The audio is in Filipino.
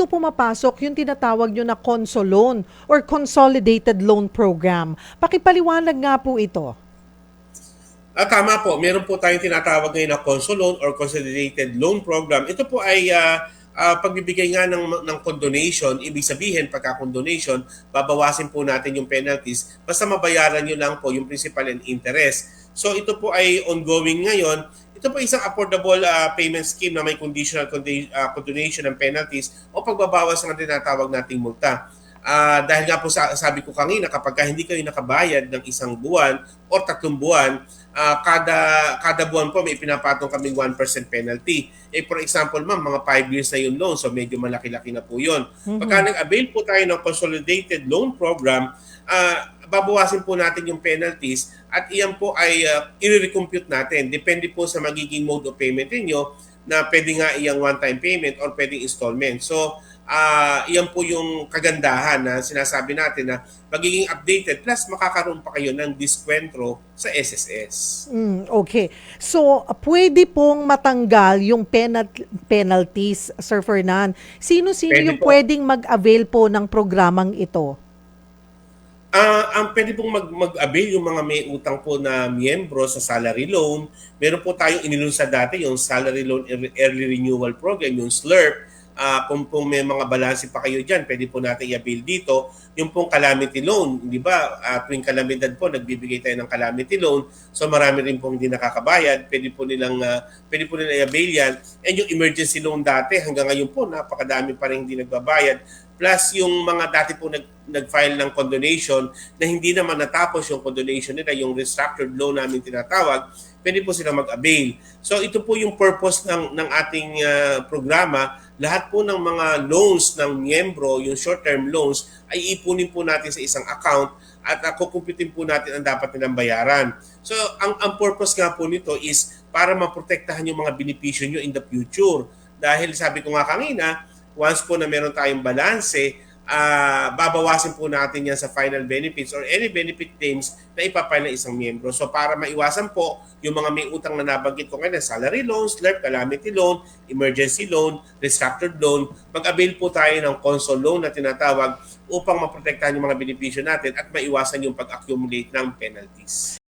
dito pumapasok yung tinatawag nyo na consol loan or consolidated loan program. Pakipaliwanag nga po ito. Ah, tama po. Meron po tayong tinatawag ngayon na console loan or consolidated loan program. Ito po ay ah, ah, pagbibigay nga ng, ng condonation. Ibig sabihin, pagka condonation, babawasin po natin yung penalties. Basta mabayaran nyo lang po yung principal and interest. So ito po ay ongoing ngayon. Ito po isang affordable ah, payment scheme na may conditional condi- ah, condonation ng penalties o pagbabawas ng tinatawag nating multa. Ah, dahil nga po sa, sabi ko kanina, kapag ka hindi kayo nakabayad ng isang buwan o tatlong buwan, ah, kada kada buwan po may pinapatong kaming 1% penalty. Eh for example, ma'am, mga 5 years na yung loan, so medyo malaki-laki na po yun. Pagka nag-avail po tayo ng consolidated loan program, ah, babawasin po natin yung penalties at iyan po ay uh, i-recompute natin. Depende po sa magiging mode of payment ninyo na pwede nga iyang one-time payment or pwedeng installment. So, ah iyan po yung kagandahan na sinasabi natin na magiging updated plus makakaroon pa kayo ng diskwentro sa SSS. Mm, okay. So, pwede pong matanggal yung penal- penalties, Sir Fernan. Sino-sino Pwede yung po. pwedeng mag-avail po ng programang ito? Ah, ang pwede pong mag mag-avail yung mga may utang po na miyembro sa salary loan. Meron po tayong inilunsad dati yung Salary Loan Early- Early Renewal Program, yung SLRP. Ah, kung po may mga balanse pa kayo diyan, pwede po natin i-avail dito. Yung pong calamity loan, di ba? Ah, tuwing kalamidad po, nagbibigay tayo ng calamity loan. So marami rin pong hindi nakakabayad. Pwede po nilang ah, pwede po nilang i-avail yan. And yung emergency loan dati, hanggang ngayon po, napakadami pa rin hindi nagbabayad plus yung mga dati po nag, nag-file ng condonation na hindi naman natapos yung condonation nila, yung restructured loan namin tinatawag, pwede po sila mag-avail. So ito po yung purpose ng, ng ating ah, programa. Lahat po ng mga loans ng miyembro, yung short-term loans, ay ipunin po natin sa isang account at uh, kukumpitin po natin ang dapat nilang bayaran. So ang, ang purpose nga po nito is para maprotektahan yung mga benepisyo nyo in the future. Dahil sabi ko nga kanina, once po na meron tayong balanse, ah, babawasin po natin yan sa final benefits or any benefit claims na ipapile ng isang miyembro. So para maiwasan po yung mga may utang na nabanggit ko ngayon, salary loan, SLRP, calamity loan, emergency loan, restructured loan, mag-avail po tayo ng console loan na tinatawag upang maprotektahan yung mga benepisyo natin at maiwasan yung pag-accumulate ng penalties.